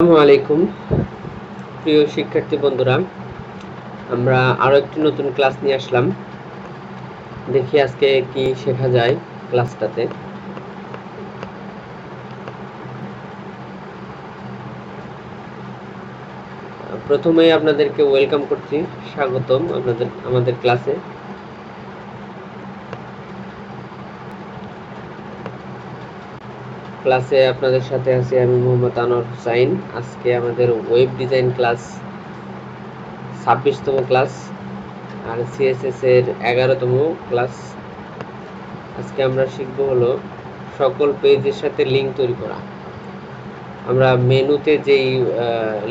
আসসালামু প্রিয় শিক্ষার্থী বন্ধুরা। আমরা আরও একটি নতুন ক্লাস নিয়ে আসলাম। দেখি আজকে কি শেখা যায় ক্লাসটাতে। প্রথমেই আপনাদেরকে ওয়েলকাম করছি, স্বাগতম আপনাদের, আমাদের ক্লাসে। ক্লাসে আপনাদের সাথে আছি আমি মোহাম্মদ আনোয়ার হুসাইন। আজকে আমাদের ওয়েব ডিজাইন ক্লাস ছাব্বিশতম ক্লাস আর সিএসএস এর এগারোতম ক্লাস আজকে আমরা শিখব হলো সকল পেজের সাথে লিঙ্ক তৈরি করা। আমরা মেনুতে যেই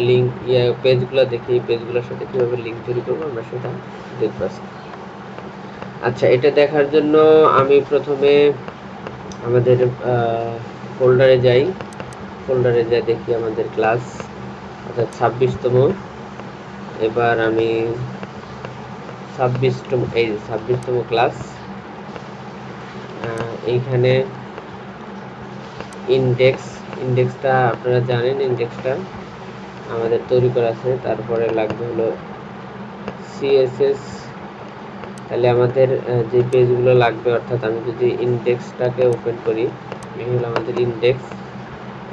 লিঙ্ক পেজগুলো দেখি পেজগুলোর সাথে কীভাবে লিঙ্ক তৈরি করব আমরা সেটা দেখব। আচ্ছা এটা দেখার জন্য আমি প্রথমে আমাদের ফোল্ডারে যাই ফোল্ডারে যাই দেখি আমাদের ক্লাস অর্থাৎ ছাব্বিশতম। এবার আমি ছাব্বিশতম, এই ছাব্বিশতম ক্লাস এইখানে ইন্ডেক্স ইন্ডেক্সটা আপনারা জানেন ইন্ডেক্সটা আমাদের তৈরি করা আছে, তারপরে লাগবে হলো সিএসএস তাহলে আমাদের যে পেজগুলো লাগবে, অর্থাৎ আমি যদি ইন্ডেক্সটাকে ওপেন করি এই হলো আমাদের ইন্ডেক্স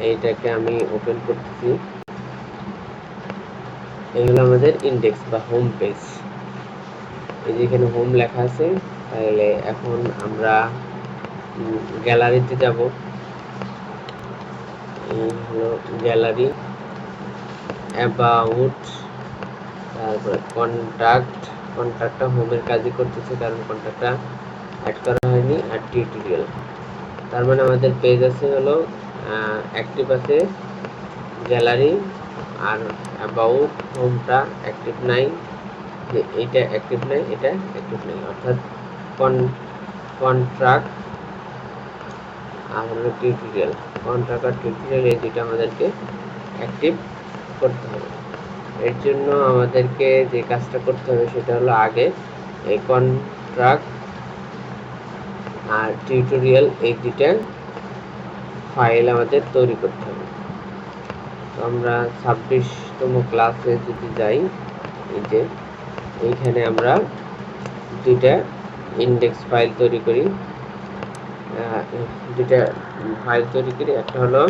এইটাকে আমি ওপেন করতেছি। এই হলো আমাদের ইন্ডেক্স বা হোম পেজ এই যে এখানে হোম লেখা আছে, তাহলে এখন আমরা গ্যালারিতে যাব। এই হলো গ্যালারি অ্যাবাউট তারপরে কন্ট্যাক্ট কন্ট্যাক্টটা হোমের কাজই করতেছে, কারণ কন্ট্যাক্টটা অ্যাড করা হয়নি, আর টিউটোরিয়াল তার মানে আমাদের পেজ আছে হলো অ্যাক্টিভ আছে গ্যালারি আর অ্যাবাউট হোমটা অ্যাক্টিভ নাই, যে এইটা অ্যাক্টিভ নাই, এটা অ্যাক্টিভ নাই, অর্থাৎ কন কন্ট্রাক্ট আর হলো টিউটোরিয়াল কন্ট্রাক্ট আর টিউটোরিয়াল এই দুটো আমাদেরকে অ্যাক্টিভ করতে হবে। এর জন্য আমাদেরকে যে কাজটা করতে হবে সেটা হলো আগে এই কন্ট্রাক্ট আর টিউটোরিয়াল এই দুটা ফাইল আমাদের তৈরি করতে হবে। তো আমরা ছাব্বিশতম ক্লাসে যদি যাই, এই যে এইখানে আমরা দুইটা ইন্ডেক্স ফাইল তৈরি করি। দুইটা ফাইল তৈরি করি। একটা হলো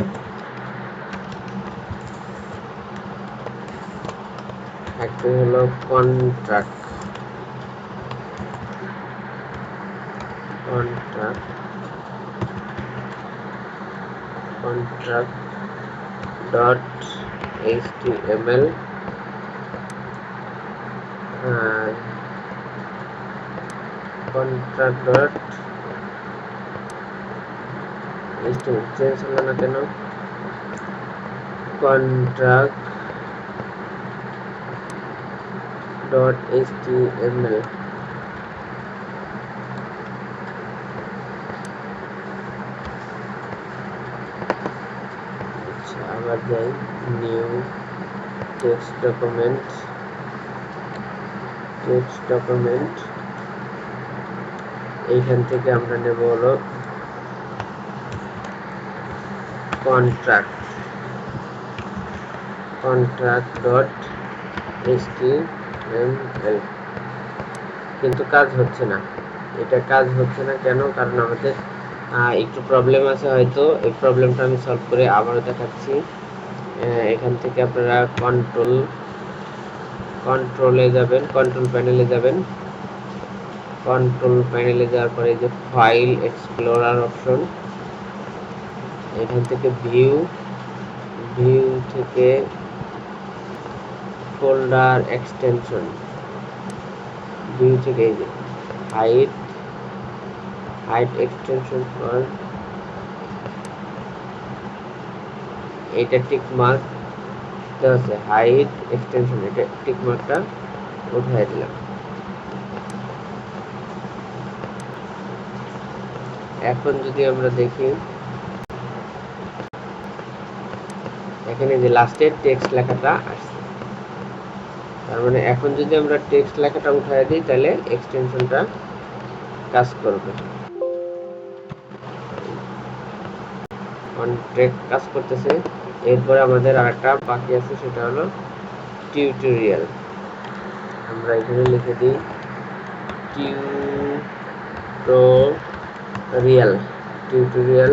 একটা হলো contract contract contract dot html contract dot html change হলো না কেন কন্ট্রাক্ট ডট html আচ্ছা আবার যাই new text document text document এইখান থেকে আমরা নেব হলো কন্ট্রাক্ট কন্ট্রাক্ট ডট html. কিন্তু কাজ হচ্ছে না। এটা কাজ হচ্ছে না কেন? কারণ আমাদের একটু প্রবলেম আছে হয়তো। এই প্রবলেমটা আমি সলভ করে আবারও দেখাচ্ছি। এখান থেকে আপনারা কন্ট্রোল কন্ট্রোলে যাবেন কন্ট্রোল প্যানেলে যাবেন। কন্ট্রোল প্যানেলে যাওয়ার পরে যে ফাইল এক্সপ্লোরার অপশন এখান থেকে ভিউ ভিউ থেকে ফোল্ডার এক্সটেনশন ভিউ থেকে এই যে হাইট হাইট এক্সটেনশন ফর এটা টিক মার্ক আছে হাইট এক্সটেনশন এটা টিক মার্কটা উঠাই দিলাম। এখন যদি আমরা দেখি, এখানে যে লাস্টের টেক্সট লেখাটা আসছে, তার মানে এখন যদি আমরা টেক্সট লেখাটা উঠাই দিই, তাহলে এক্সটেনশনটা কাজ করবে। কন্ট্রাক্ট কাজ করতেছে। এরপরে আমাদের আরেকটা বাকি আছে, সেটা হলো টিউটোরিয়াল আমরা এখানে লিখে দিই tutorial tutorial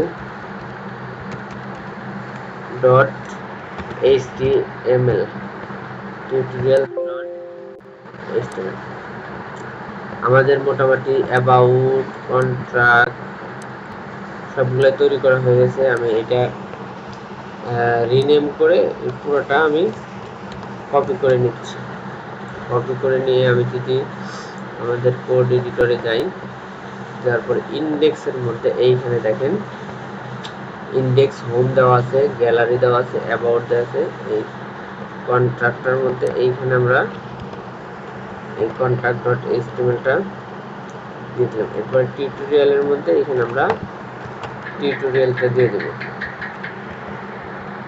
dot HTML tutorial dot HTML আমাদের মোটামুটি অ্যাবাউট কন্ট্রাক্ট সবগুলো তৈরি করা হয়ে গেছে, আমি এটা রিনেম করে পুরোটা আমি কপি করে নিচ্ছি। কপি করে নিয়ে আমি যদি আমাদের কোড এডিটরে যাই, তারপর ইন্ডেক্সের মধ্যে এইখানে দেখেন ইন্ডেক্স হোম দেওয়া আছে গ্যালারি দেওয়া আছে অ্যাবাউট দেওয়া আছে, এই কন্ট্রাক্টর মধ্যে এইখানে আমরা এই কন্ট্রাক্ট ডট এসটিএমএলটা দিয়ে দিলাম। এরপর টিউটোরিয়ালের মধ্যে এখানে আমরা টিউটোরিয়ালটা দিয়ে দেব।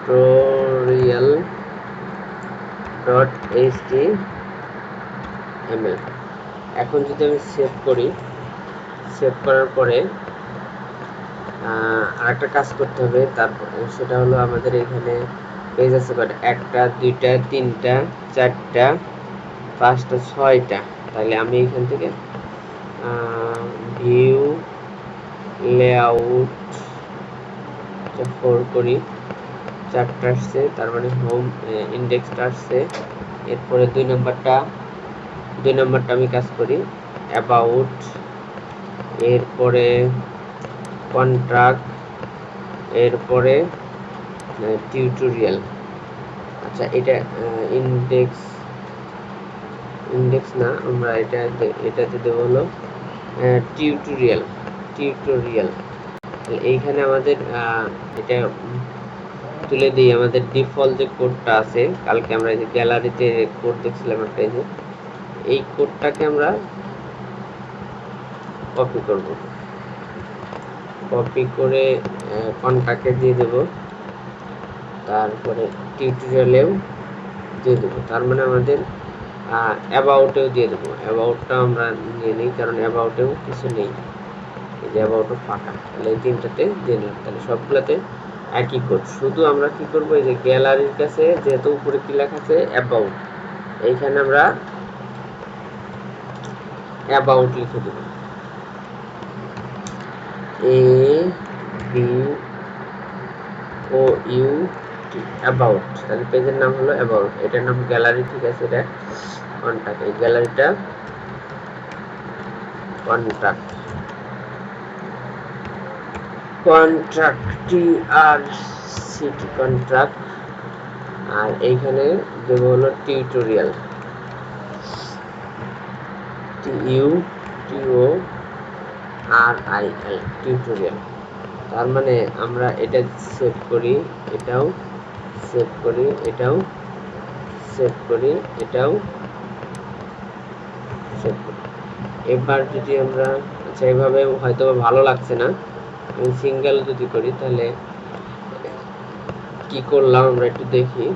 টোরিয়াল ডট এইচটিএমএল এখন যদি আমি সেভ করি সেভ করার পরে আরেকটা কাজ করতে হবে। তারপর সেটা হলো আমাদের এখানে পেজ আছে কটা একটা, দুইটা, তিনটা, চারটা, পাঁচটা, ছয়টা। তাহলে আমি এখান থেকে ভিউ লেআউট ফোর করি। চারটা আসছে, তার মানে হোম ইন্ডেক্সটা আসছে। এরপরে দুই নম্বরটা দুই নম্বরটা আমি কাজ করি। অ্যাবাউট এরপরে কন্ট্রাক্ট এরপরে টিউটোরিয়াল আচ্ছা এটা ইন্ডেক্স ইন্ডেক্স না, আমরা এটা এটাতে দেবো হলো টিউটোরিয়াল টিউটোরিয়াল এইখানে আমাদের এটা তুলে দিই, আমাদের ডিফল্ট যে কোডটা আছে, কালকে আমরা যে গ্যালারিতে কোড দেখছিলাম একটা যে, এই কোডটাকে আমরা কপি করব। কপি করে কন্ট্যাক্টে দিয়ে দেব। তারপরে টিউটোরিয়ালেও দিয়ে দেবো। তার মানে আমাদের অ্যাবাউটেও দিয়ে দেবো। অ্যাবাউটটা আমরা নিয়ে নিই, কারণ অ্যাবাউটেও কিছু নেই। এই যে অ্যাবাউটও ফাঁকা। তাহলে এই তিনটাতে দিয়ে নিলাম তাহলে সবগুলোতে একই কোড শুধু আমরা কি করব, এই যে গ্যালারির কাছে যেহেতু উপরে কি লেখা আছে অ্যাবাউট এইখানে আমরা অ্যাবাউট লিখে দেব। A B O U T about তাহলে পেজের নাম হলো অ্যাবাউট এটার নাম গ্যালারি ঠিক আছে? এটা কন্ট্যাক্ট এই গ্যালারিটা contract contract T R CT contract আর এইখানে দেব হলো tutorial T U T O R I L tutorial তার মানে আমরা এটা সেভ করি, এটাও সেভ করি, এটাও সেভ করি, এটাও সেভ করি। এবার যদি আমরা আচ্ছা এইভাবে হয়তো ভালো লাগছে না। সিঙ্গেল যদি করি, তাহলে কি করলাম আমরা একটু দেখি।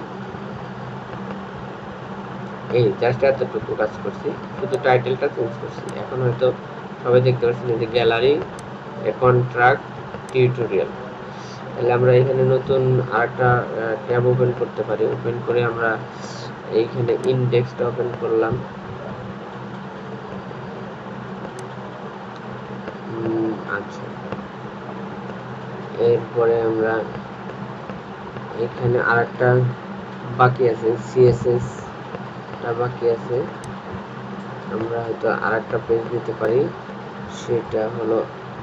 এই জাস্ট এতটুকু কাজ করছি, শুধু টাইটেলটা চেঞ্জ করছি। এখন হয়তো সবাই দেখতে পাচ্ছেন যে গ্যালারি কন্ট্রাক্ট টিউটোরিয়াল তাহলে আমরা এখানে নতুন আরেকটা ট্যাব ওপেন করতে পারি। ওপেন করে আমরা এইখানে ইন্ডেক্সটা ওপেন করলাম। আচ্ছা। এরপরে আমরা এখানে আরেকটা বাকি আছে সিএসএস টা বাকি আছে। আমরা হয়তো আরেকটা পেজ দিতে পারি। সেটা হলো,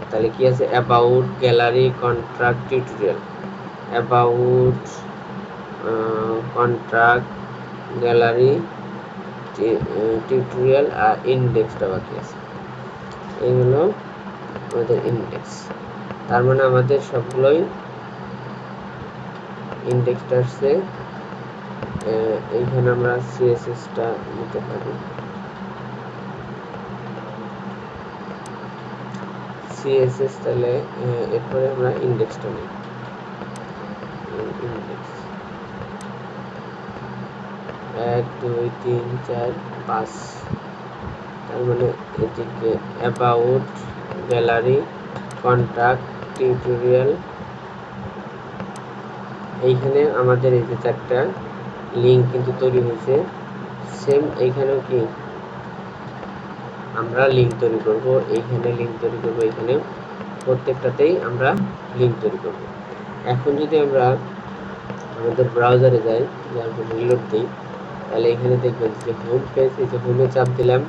তাহলে কি আছে? About gallery contract tutorial about contract gallery tutorial আর ইন্ডেক্সটা বাকি আছে। এই হলো আমাদের ইন্ডেক্স তার মানে আমাদের সবগুলোই ইন্ডেক্সটা আসছে এইখানে আমরা সিএসএসটা নিতে পারি। সিএসএস তাহলে এরপরে আমরা ইন্ডেক্সটা নিই। ইন্ডেক্স এক, দুই, তিন, চার, পাঁচ। তার মানে এটিকে অ্যাবাউট গ্যালারি কন্ট্যাক্ট টিউটোরিয়াল এইখানে আমাদের এই যে চারটা লিঙ্ক কিন্তু তৈরি হয়েছে। সেম এইখানেও কি? আমরা লিঙ্ক তৈরি করব, এইখানে লিঙ্ক তৈরি করব এখানে প্রত্যেকটাতেই আমরা লিঙ্ক তৈরি করব। এখন যদি আমরা আমাদের ব্রাউজারে যাই যার রিলোড দিই, তাহলে এখানে দেখবেন যে হোম পেজ এই যে হোমে চাপ দিলাম,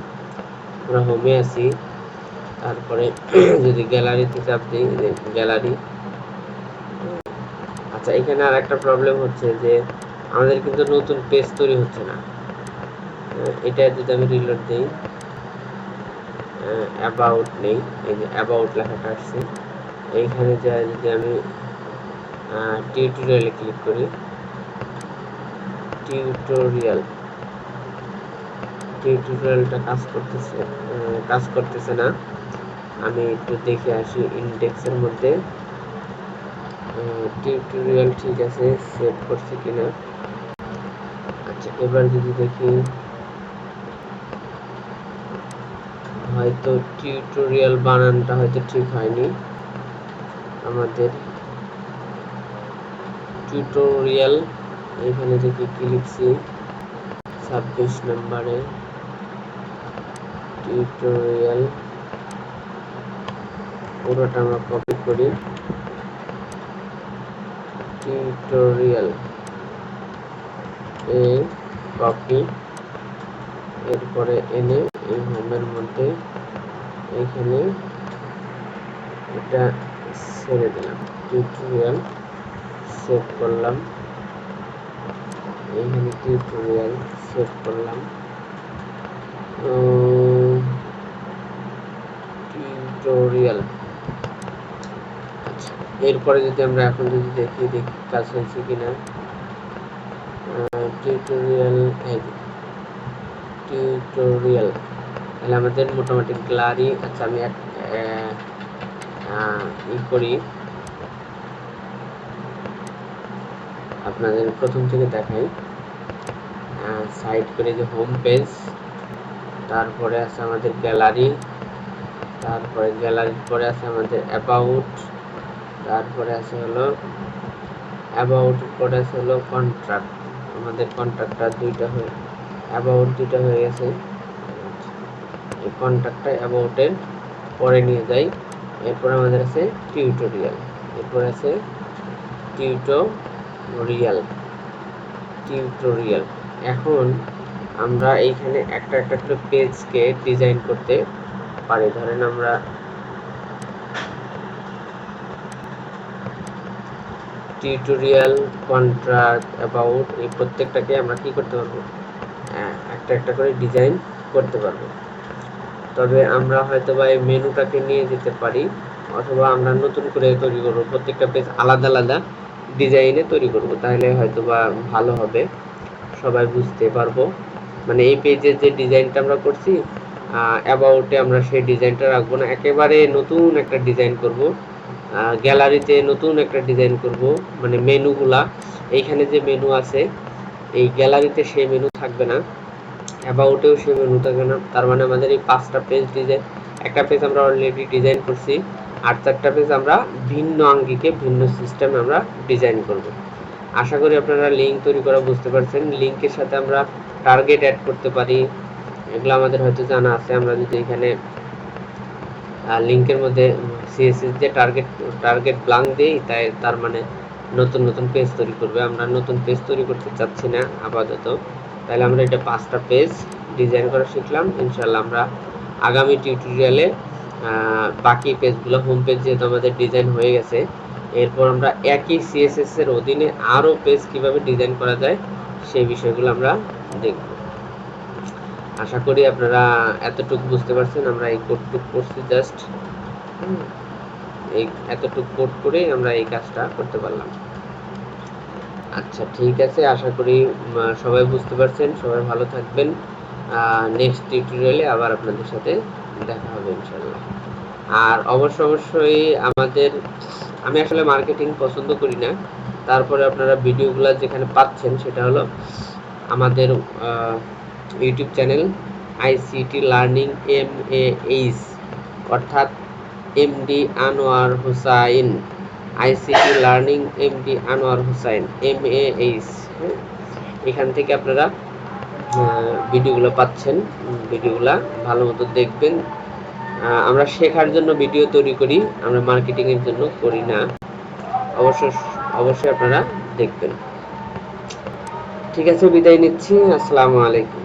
আমরা হোমে আসি তারপরে যদি গ্যালারিতে চাপ দিই গ্যালারি। আচ্ছা এখানে আর একটা প্রবলেম হচ্ছে যে আমাদের কিন্তু নতুন পেজ তৈরি হচ্ছে না। এটা যদি আমি রিলোড দিই অ্যাবাউট নেই, এই যে অ্যাবাউট লেখাটা আসছে। এইখানে যা যদি আমি টিউটোরিয়ালে ক্লিক করি টিউটোরিয়াল টিউটোরিয়ালটা কাজ করতেছে কাজ করতেছে না। আমি একটু দেখে আসি ইন্ডেক্সের মধ্যে। টিউটোরিয়াল ঠিক আছে সেভ করছে কিনা? আচ্ছা এবার যদি দেখি, হয়তো টিউটোরিয়াল বানানটা হয়তো ঠিক হয়নি। আমাদের টিউটোরিয়াল এখানে থেকে কি লিখছি ছাব্বিশ নম্বরে টিউটোরিয়াল পুরোটা আমরা কপি করি। টিউটোরিয়াল এ কপি এরপরে এনে এই হোমের মধ্যে এখানে এটা ছেড়ে দিলাম। টিউটোরিয়াল সেভ করলাম। এখানে টিউটোরিয়াল সেভ করলাম। টিউটোরিয়াল এরপরে যদি আমরা এখন যদি দেখি দেখি কাজ হয়েছে কিনা। টিউটোরিয়াল টিউটোরিয়াল তাহলে আমাদের মোটামুটি গ্লারি আচ্ছা আমি এক ই করি। আপনাদের প্রথম থেকে দেখাই। সাইড করে যে হোম পেজ তারপরে আছে আমাদের গ্যালারি তারপরে গ্যালারির পরে আছে আমাদের অ্যাবাউট তারপরে আছে হলো অ্যাবাউট পরে আছে হলো কন্ট্রাক্ট আমাদের কন্ট্রাক্টটা দুইটা হয়ে অ্যাবাউট দুইটা হয়ে গেছে। এই কন্ট্রাক্টটা অ্যাবাউটের পরে নিয়ে যাই। এরপর আমাদের আছে টিউটোরিয়াল এরপর আছে টিউটোরিয়াল টিউটোরিয়াল এখন আমরা এইখানে একটা একটা করে পেজকে ডিজাইন করতে পারি। ধরেন আমরা টিউটোরিয়াল কন্ট্রাক্ট অ্যাবাউট এই প্রত্যেকটাকে আমরা কি করতে পারব? একটা একটা করে ডিজাইন করতে পারব। তবে আমরা হয়তো বা এই মেনুটাকে নিয়ে যেতে পারি, অথবা আমরা নতুন করে তৈরি করব, প্রত্যেকটা পেজ আলাদা আলাদা ডিজাইনে তৈরি করব, তাহলে হয়তো বা ভালো হবে। সবাই বুঝতে পারব। মানে এই পেজের যে ডিজাইনটা আমরা করছি অ্যাবাউটে আমরা সেই ডিজাইনটা রাখব না, একেবারে নতুন একটা ডিজাইন করব। গ্যালারিতে নতুন একটা ডিজাইন করব মানে মেনুগুলা। এইখানে যে মেনু আছে, এই গ্যালারিতে সেই মেনু থাকবে না, অ্যাবাউটেও সেই মেনু থাকবে না। তার মানে আমাদের এই পাঁচটা পেজ ডিজাইন, একটা পেজ আমরা অলরেডি ডিজাইন করছি, আর চারটা পেজ আমরা ভিন্ন আঙ্গিকে, ভিন্ন সিস্টেমে আমরা ডিজাইন করব। আশা করি আপনারা লিঙ্ক তৈরি করা বুঝতে পারছেন। লিঙ্কের সাথে আমরা টার্গেট অ্যাড করতে পারি। এগুলো আমাদের হয়তো জানা আছে। আমরা যদি এখানে লিঙ্কের মধ্যে সিএসএস যে টার্গেট টার্গেট ব্লাঙ্ক দিই, তাই তার মানে নতুন নতুন পেজ তৈরি করবে। আমরা নতুন পেজ তৈরি করতে চাচ্ছি না আপাতত। তাহলে আমরা এটা পাঁচটা পেজ ডিজাইন করা শিখলাম। ইনশাল্লাহ আমরা আগামী টিউটোরিয়ালে বাকি পেজগুলো হোম পেজ যেহেতু আমাদের ডিজাইন হয়ে গেছে, এরপর আমরা একই সিএসএস এর অধীনে আরও পেজ কীভাবে ডিজাইন করা যায়, সেই বিষয়গুলো আমরা দেখব। আশা করি আপনারা এতটুকু বুঝতে পারছেন। আমরা এই কোডটুক করছি জাস্ট এই এতটুকু কোড করে আমরা এই কাজটা করতে পারলাম। আচ্ছা ঠিক আছে, আশা করি সবাই বুঝতে পারছেন, সবাই ভালো থাকবেন। নেক্সট টিউটোরিয়ালে আবার আপনাদের সাথে দেখা হবে ইনশাল্লাহ আর অবশ্য অবশ্যই আমাদের, আমি আসলে মার্কেটিং পছন্দ করি না। তারপরে আপনারা ভিডিওগুলো যেখানে পাচ্ছেন, সেটা হলো আমাদের YouTube channel ICT learning M A H. অর্থাৎ MD Anwar Hussain ICT learning MD Anwar Hossain M A H এখান থেকে আপনারা ভিডিওগুলো পাচ্ছেন। ভিডিওগুলা ভালো মতো দেখবেন। আমরা শেখার জন্য ভিডিও তৈরি করি, আমরা মার্কেটিং এর জন্য করি না। অবশ্য, অবশ্যই আপনারা দেখবেন। ঠিক আছে, বিদায় নিচ্ছি। আসসালামু আলাইকুম।